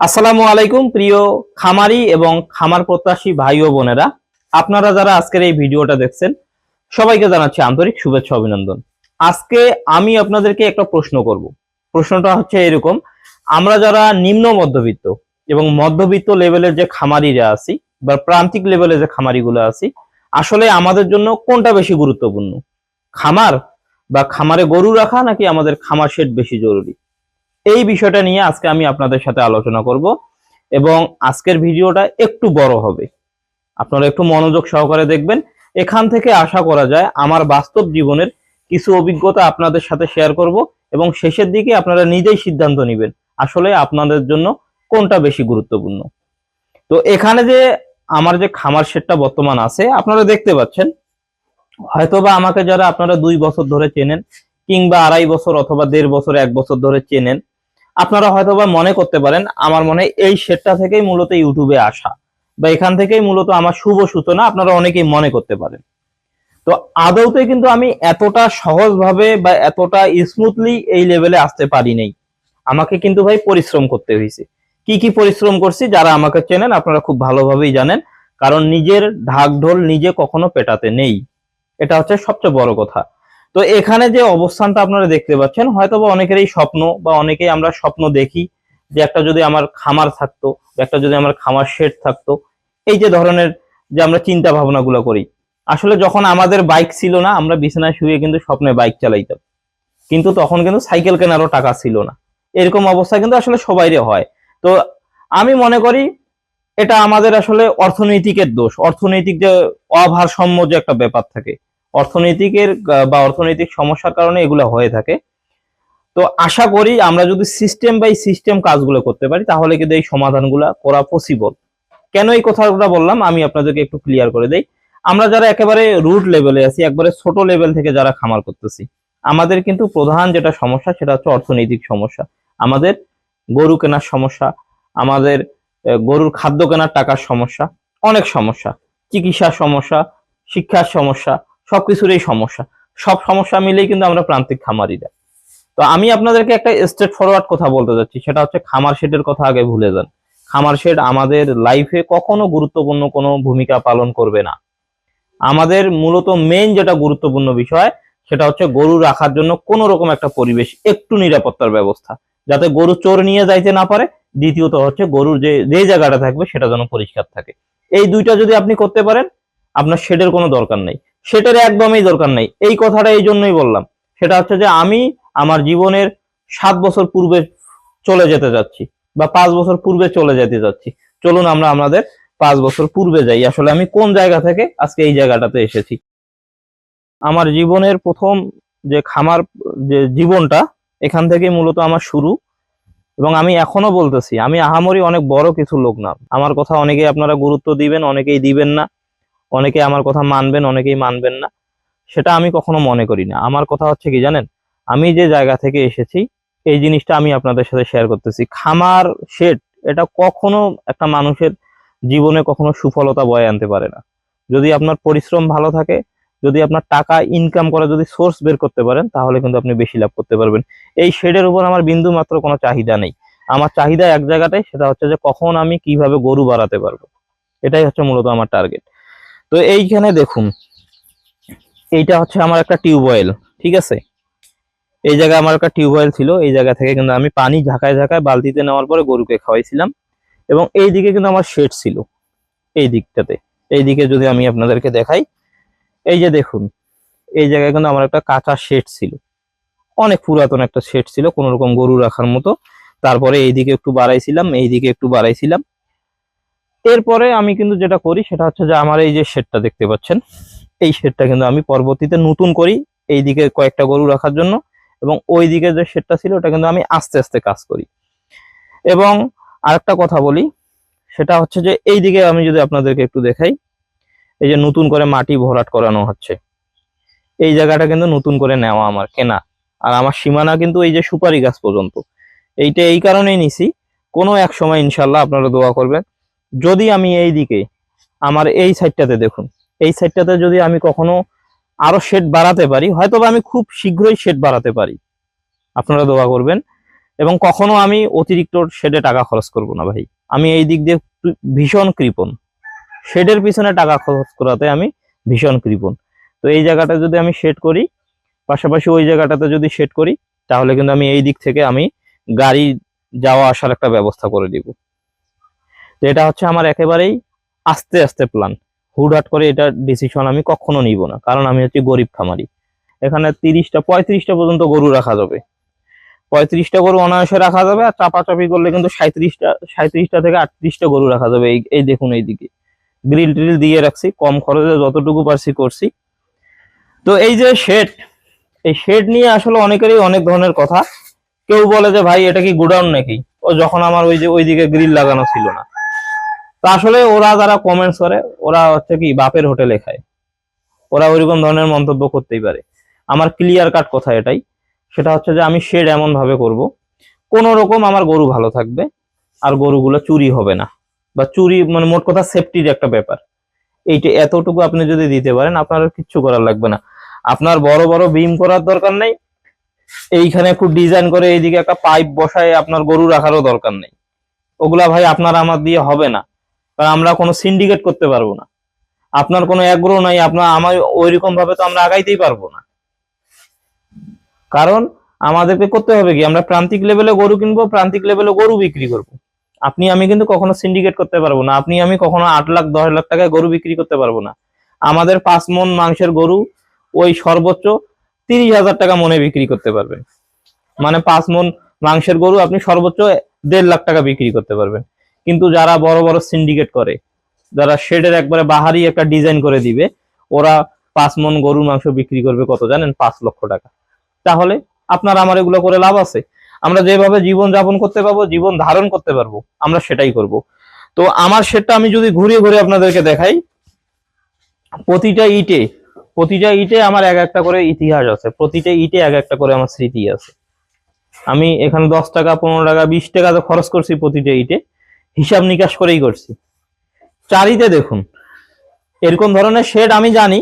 আসসালামু আলাইকুম, প্রিয় খামারি এবং খামার প্রত্যাশী ভাই ও বোনেরা। আপনারা যারা আজকের এই ভিডিওটা দেখছেন, সবাইকে জানাচ্ছি আন্তরিক শুভেচ্ছা অভিনন্দন। আজকে আমি আপনাদেরকে একটা প্রশ্ন করব। প্রশ্নটা হচ্ছে এরকম, আমরা যারা নিম্ন মধ্যবিত্ত এবং মধ্যবিত্ত লেভেলের যে খামারিরা আছি বা প্রান্তিক লেভেলের যে খামারিগুলো আছি, আসলে আমাদের জন্য কোনটা বেশি গুরুত্বপূর্ণ? খামার বা খামারে গরু রাখা নাকি আমাদের খামার শেড বেশি জরুরি? এই বিষয়টা নিয়ে আজকে আমি আপনাদের সাথে আলোচনা করব এবং আজকের ভিডিওটা একটু বড় হবে। আপনারা একটু মনোযোগ সহকারে দেখবেন। এখান থেকে আশা করা যায় আমার বাস্তব জীবনের কিছু অভিজ্ঞতা আপনাদের সাথে শেয়ার করব এবং শেষের দিকে আপনারা নিজেই সিদ্ধান্ত নেবেন আসলে আপনাদের জন্য কোনটা বেশি গুরুত্বপূর্ণ। তো এখানে যে আমার যে খামার শেডটা বর্তমান আছে, আপনারা দেখতে পাচ্ছেন। হয়তোবা আমাকে যারা আপনারা দুই বছর ধরে চেনেন কিংবা আড়াই বছর অথবা দেড় বছর, এক বছর ধরে চেনেন আপনারা হয়তো বা মনে করতে পারেন, আমার মনে এই শেডটা থেকেই মূলত ইউটিউবে আসা। বা এখান থেকেই মূলত আমার শুভ সূচনা, আপনারা অনেকেই মনে করতে পারেন। তো আদৌতে কিন্তু আমি এতটা সহজভাবে বা এতটা স্মুথলি এই লেভেলে আসতে পারি নাই। আমাকে কিন্তু ভাই পরিশ্রম করতে হয়েছে। কি কি পরিশ্রম করছি, যারা আমাকে চেনেন আপনারা খুব ভালোভাবেই জানেন, কারণ নিজের ঢাক ঢোল নিজে কখনো পেটাতে নেই। এটা হচ্ছে সবচেয়ে বড় কথা। তো এখানে যে অবস্থানটা আপনারা দেখতে পাচ্ছেন হয়তো বা অনেকেরই স্বপ্ন বা অনেকেই আমরা স্বপ্ন দেখি যে একটা যদি আমার খামার থাকতো, একটা যদি আমার খামার শেড থাকতো, এই যে ধরনের যে আমরা চিন্তা ভাবনাগুলো করি। আসলে যখন আমাদের বাইক ছিল না, আমরা বিছানায় শুয়ে কিন্তু স্বপ্নে বাইক চালাইতাম। কিন্তু তখন কিন্তু সাইকেল কেনারও টাকা ছিল না। এরকম অবস্থা কিন্তু আসলে সবাইরে হয়। তো আমি মনে করি এটা আমাদের আসলে অর্থনৈতিকের দোষ। অর্থনৈতিক যে অভারসাম্য যে একটা ব্যাপার থাকে অর্থনৈতিকের বা অর্থনৈতিক সমস্যার কারণে এগুলো হয়ে থাকে। তো আশা করি আমরা যদি সিস্টেম বাই সিস্টেম কাজগুলো করতে পারি, তাহলে কিন্তু এই সমাধানগুলো করা পসিবল কেন এই কথাটা বললাম? আমি আপনাদেরকে একটু ক্লিয়ার করে দেই। আমরা যারা একেবারে রুট লেভেলে আছি, একবারে ছোট লেভেল থেকে যারা খামার করতেছি, আমাদের কিন্তু প্রধান যেটা সমস্যা, সেটা হচ্ছে অর্থনৈতিক সমস্যা। আমাদের গরু কেনার সমস্যা, আমাদের গরুর খাদ্য কেনার টাকার সমস্যা, অনেক সমস্যা। চিকিৎসার সমস্যা, শিক্ষার সমস্যা সবকিছুরই সমস্যা। সব সমস্যা মিলেই কিন্তু আমরা প্রান্তিক খামারিরা তো আমি আপনাদেরকে একটা স্ট্রেট ফরওয়ার্ড কথা বলতে যাচ্ছি, সেটা হচ্ছে খামার শেডের কথা আগে ভুলে যান। খামার শেড আমাদের লাইফে কখনো গুরুত্বপূর্ণ কোনো ভূমিকা পালন করবে না। আমাদের মূলত মেইন যেটা গুরুত্বপূর্ণ বিষয়, সেটা হচ্ছে গরু রাখার জন্য কোন রকম একটা পরিবেশ, একটু নিরাপত্তার ব্যবস্থা। যাতে গরু চোর নিয়ে যাইতে না পারে, দ্বিতীয়ত হচ্ছে গরুর যে যে জায়গাটা থাকবে, সেটা যেন পরিষ্কার থাকে। এই দুইটা যদি আপনি করতে পারেন, আপনার শেডের কোনো দরকার নেই। সেটার একদমই দরকার নেই। এই কথাটা এই জন্যই বললাম। সেটা হচ্ছে যে আমি আমার জীবনের সাত বছর পূর্বে চলে যেতে যাচ্ছি বা পাঁচ বছর পূর্বে চলে যেতে যাচ্ছি। চলুন আমরা আমাদের পাঁচ বছর পূর্বে যাই। আসলে আমি কোন জায়গা থেকে আজকে এই জায়গাটাতে এসেছি? আমার জীবনের প্রথম যে খামার, যে জীবনটা, এখান থেকেই মূলত আমার শুরু। এবং আমি এখনও বলতেছি, আমি আহামরি অনেক বড় কিছু লোক না। আমার কথা অনেকেই আপনারা গুরুত্ব দিবেন, অনেকেই দিবেন না। অনেকে আমার কথা মানবেন, অনেকেই মানবেন না। সেটা আমি কখনো মনে করি না। আমার কথা হচ্ছে কি জানেন? আমি যে জায়গা থেকে এসেছি, এই জিনিসটা আমি আপনাদের সাথে শেয়ার করতেছি। খামার শেড এটা কখনো একটা মানুষের জীবনে কখনো সুফলতা বয়ে আনতে পারে না। যদি আপনার পরিশ্রম ভালো থাকে, যদি আপনার টাকা ইনকাম করা যদি সোর্স বের করতে পারেন, তাহলে কিন্তু আপনি বেশি লাভ করতে পারবেন। এই শেডের উপর আমার বিন্দু মাত্র কোনো চাহিদা নেই। আমার চাহিদা এক জায়গাটাই, সেটা হচ্ছে যে কখন আমি কীভাবে গরু বাড়াতে পারব। এটাই হচ্ছে মূলত আমার টার্গেট তো এইখানে দেখুন, এইটা হচ্ছে আমার একটা টিউবওয়েল ঠিক আছে? এই জায়গায় আমার একটা টিউবওয়েল ছিল, এই জায়গা থেকে কিন্তু আমি পানি ঝাঁকায় ঝাঁকায় বালতিতে নেওয়ার পরে গরুকে খাওয়াইছিলাম এবং এই দিকে কিন্তু আমার শেড ছিল, এই দিকটাতে। এই দিকে যদি আমি আপনাদেরকে দেখাই, এই যে দেখুন, এই জায়গায় কিন্তু আমার একটা কাঁচা শেড ছিল। অনেক পুরাতন একটা শেড ছিল কোনো রকম গরু রাখার মতো। তারপরে এইদিকে একটু বাড়াইছিলাম এইদিকে একটু বাড়াইছিলাম। এরপরে আমি কিন্তু যেটা করি সেটা হচ্ছে যে আমার এই যে শেডটা দেখতে পাচ্ছেন, এই শেডটা কিন্তু আমি পরবর্তীতে নতুন করি এই দিকে কয়েকটা গরু রাখার জন্য এবং ওই দিকে যে শেডটা ছিল ওটা কিন্তু আমি আস্তে আস্তে কাজ করি। এবং আরেকটা কথা বলি, সেটা হচ্ছে যে এই দিকে আমি যদি আপনাদেরকে একটু দেখাই, এই যে নতুন করে মাটি ভরাট করানো হচ্ছে, এই জায়গাটা কিন্তু নতুন করে নেওয়া আমার কেনা। আর আমার সীমানা কিন্তু এই যে সুপারি গাছ পর্যন্ত, এইটা এই কারণেই নিছি, কোনো এক সময় ইনশাল্লাহ আপনারা দোয়া করবেন। যদি আমি এই দিকে, আমার এই সাইডটাতে দেখুন, এই সাইডটাতে যদি আমি কখনো আরও শেড বাড়াতে পারি হয়তো আমি খুব শীঘ্রই শেড বাড়াতে পারি। আপনারা দোয়া করবেন। এবং কখনো আমি অতিরিক্ত শেডে টাকা খরচ করব না ভাই। আমি এই দিক দিয়ে ভীষণ কৃপণ। শেডের পিছনে টাকা খরচ করাতে আমি ভীষণ কৃপণ। তো এই জায়গাটা যদি আমি শেড করি, পাশাপাশি ওই জায়গাটাতে যদি শেড করি, তাহলে কিন্তু আমি এই দিক থেকে আমি গাড়ি যাওয়া আসার একটা ব্যবস্থা করে দিব। এটা হচ্ছে আমার একেবারেই আস্তে আস্তে প্ল্যান হুটহাট করে এটা ডিসিশন আমি কখনো নিব না, কারণ আমি হচ্ছে গরিব খামারি। এখানে তিরিশটা, পঁয়ত্রিশটা পর্যন্ত গরু রাখা যাবে। পঁয়ত্রিশটা গরু অনায়াসে রাখা যাবে, আর চাপাচাপি করলে কিন্তু সাঁত্রিশটা সাঁত্রিশটা থেকে আটত্রিশটা গরু রাখা যাবে, এই এই দেখুন এইদিকে। গ্রিল ট্রিল দিয়ে রাখছি, কম খরচে যতটুকু পারছি করছি। তো এই যে শেড এই শেড নিয়ে আসলে অনেকেরই অনেক ধরনের কথা। কেউ বলে যে, ভাই, এটা কি গোডাউন নাকি? ও যখন আমার ওই যে, ওইদিকে গ্রিল লাগানো ছিল না। তো আসলে ওরা যারা কমেন্টস করে, ওরা হচ্ছে কি বাপের হোটেলে খায়। ওরা ওইরকম ধরনের মন্তব্য করতেই পারে। আমার ক্লিয়ার কাট কথা এটাই। সেটা হচ্ছে যে আমি শেড এমন ভাবে করব, কোন রকম আমার গরু ভালো থাকবে, আর গরুগুলো চুরি হবে না। বা চুরি মানে মোট কথা সেফটির একটা ব্যাপার। এইটা এতটুকু আপনি যদি দিতে পারেন, আপনার কিচ্ছু করার লাগবে না। আপনার বড় বড় বিম করার দরকার নেই। এইখানে একটু ডিজাইন করে এইদিকে একটা পাইপ বসায় আপনার গরু রাখারও দরকার নেই। ওগুলা ভাই আপনার আমার দিয়ে হবে না। কারণ আমরা কোনো সিন্ডিকেট করতে পারব না। আপনার কোনো অ্যাগ্রো নাই, আপনার আমার ওইরকম ভাবে তো আমরা আগাইতেই পারব না। কারণ আমাদেরকে করতে হবে কি, আমরা প্রান্তিক লেভেলে গরু কিনবো, প্রান্তিক লেভেলে গরু বিক্রি করব। আপনি, আমি কিন্তু কখনো সিন্ডিকেট করতে পারব না। আপনি, আমি কখনো আট লাখ, দশ লাখ টাকায় গরু বিক্রি করতে পারব না। আমাদের পাঁচ মন মাংসের গরু ওই সর্বোচ্চ তিরিশ হাজার টাকা মনে বিক্রি করতে পারবেন। মানে পাঁচ মন মাংসের গরু আপনি সর্বোচ্চ দেড় লাখ টাকা বিক্রি করতে পারবেন। কিন্তু যারা বড় বড় সিন্ডিকেট করে, যারা শেডের একবারে বাহারি একটা ডিজাইন করে দিবে, ওরা পাঁচ মন গরুর মাংস বিক্রি করবে কত জানেন? পাঁচ লক্ষ টাকা। তাহলে আপনার আমার এগুলো করে লাভ আছে। আমরা যেভাবে জীবন যাপন করতে পারব, জীবন ধারণ করতে পারব, আমরা সেটাই করব। তো আমার সেটটা আমি যদি ঘুরিয়ে ঘুরে আপনাদেরকে দেখাই, প্রতিটা ইটে প্রতিটা ইটে আমার এক একটা করে ইতিহাস আছে, প্রতিটা ইটে এক একটা করে আমার স্মৃতি আছে। আমি এখানে দশ টাকা, পনেরো টাকা, বিশ টাকা তো খরচ করছি প্রতিটা ইটে। হিসাব নিকাশ করেই করছি। চারিতে দেখুন, এরকম ধরনের শেড আমি জানি,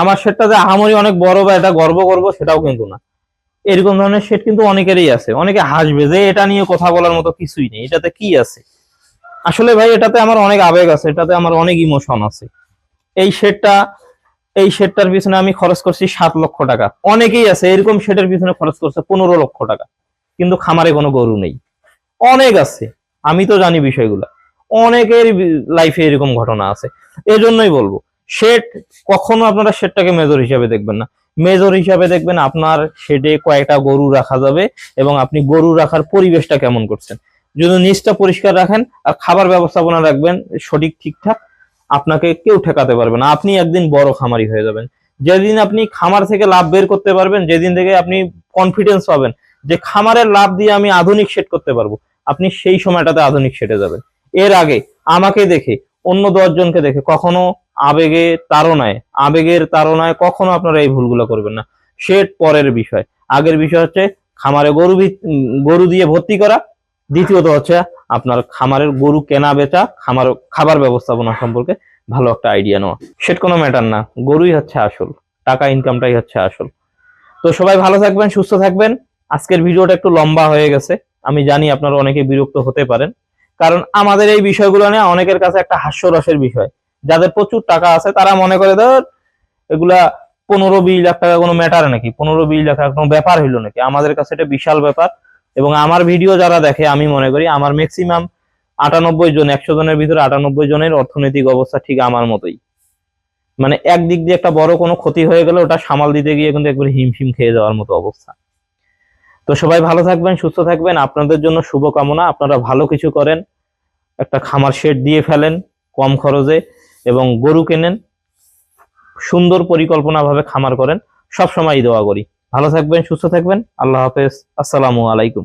আমার শেডটা যে আহামরি অনেক বড় বা এটা গর্ব করব সেটাও কিন্তু না। এরকম ধরনের শেড কিন্তু অনেকেরই আছে, অনেকে হাসবে যে এটা নিয়ে কথা বলার মতো কিছুই নেই, এটাতে কি আছে? আসলে ভাই, এটাতে আমার অনেক আবেগ আছে, এটাতে আমার অনেক ইমোশন আছে। এই শেডটা, এই শেডটার পিছনে আমি খরচ করছি সাত লক্ষ টাকা। অনেকেই আছে, এরকম শেডের পিছনে খরচ করছে পনেরো লক্ষ টাকা, কিন্তু খামারে কোনো গরু নেই। অনেক আছে আমি তো জানি বিষয়গুলো। অনেকের লাইফে এরকম ঘটনা আছে। এজন্যই বলব শেড কখনো আপনারা শেডটাকে মেজর হিসাবে দেখবেন না। মেজর হিসাবে দেখবেন আপনার শেডে কয়েকটা গরু রাখা যাবে এবং আপনি গরু রাখার পরিবেশটা কেমন করছেন। যদি নিচটা পরিষ্কার রাখেন আর খাবার ব্যবস্থাপনা রাখবেন সঠিক, ঠিকঠাক, আপনাকে কেউ ঠেকাতে পারবে না। আপনি একদিন বড় খামারি হয়ে যাবেন। যেদিন আপনি খামার থেকে লাভ বের করতে পারবেন, যেদিন থেকে আপনি কনফিডেন্স পাবেন যে খামারের লাভ দিয়ে আমি আধুনিক সেট করতে পারব আপনি সেই সময়টাতে আধুনিক সেটে যাবেন। এর আগে আমাকে দেখে, অন্য দশজনকে দেখে কখনো আবেগে তাড়নায়, আবেগের তাড়নায় কখনো আপনারা এই ভুলগুলো করবেন না। সেট পরের বিষয়। আগের বিষয় হচ্ছে খামারে গরু গরু দিয়ে ভর্তি করা। দ্বিতীয়ত হচ্ছে আপনার খামারের গরু কেনা বেচা, খামার, খাবার ব্যবস্থাপনা সম্পর্কে ভালো একটা আইডিয়া নেওয়া। সেট কোনো ম্যাটার না। গরুই হচ্ছে আসল। টাকা ইনকামটাই হচ্ছে আসল। তো সবাই ভালো থাকবেন, সুস্থ থাকবেন। আজকের ভিডিওটা একটু লম্বা হয়ে গেছে। আমি জানি আপনারা অনেকে বিরক্ত হতে পারেন। কারণ আমাদের এই বিষয়গুলো নিয়ে অনেকের কাছে একটা হাস্যরসের বিষয়। যাদের প্রচুর টাকা আছে, তারা মনে করে, ধর, এগুলা পনেরো বিশ লাখ টাকা কোনো ম্যাটার নাকি? পনেরো বিশ লাখ টাকা কোনো ব্যাপার হইল নাকি? আমাদের কাছে এটা বিশাল ব্যাপার। এবং আমার ভিডিও যারা দেখে, আমি মনে করি, আমার ম্যাক্সিমাম আটানব্বই জন, একশো জনের ভিতরে আটানব্বই জনের অর্থনৈতিক অবস্থা ঠিক আমার মতোই। মানে একদিক দিয়ে একটা বড় কোনো ক্ষতি হয়ে গেলে ওটা সামাল দিতে গিয়ে কিন্তু একবার হিমশিম খেয়ে যাওয়ার মতো অবস্থা। তো সবাই ভালো থাকবেন, সুস্থ থাকবেন। আপনাদের জন্য শুভকামনা। আপনারা ভালো কিছু করেন, একটা খামার শেড দিয়ে ফেলেন কম খরচে এবং গরু কেনেন, সুন্দর পরিকল্পনাভাবে খামার করেন। সব সময় দোয়া করি। ভালো থাকবেন, সুস্থ থাকবেন। আল্লাহ হাফেজ। আসসালামু আলাইকুম।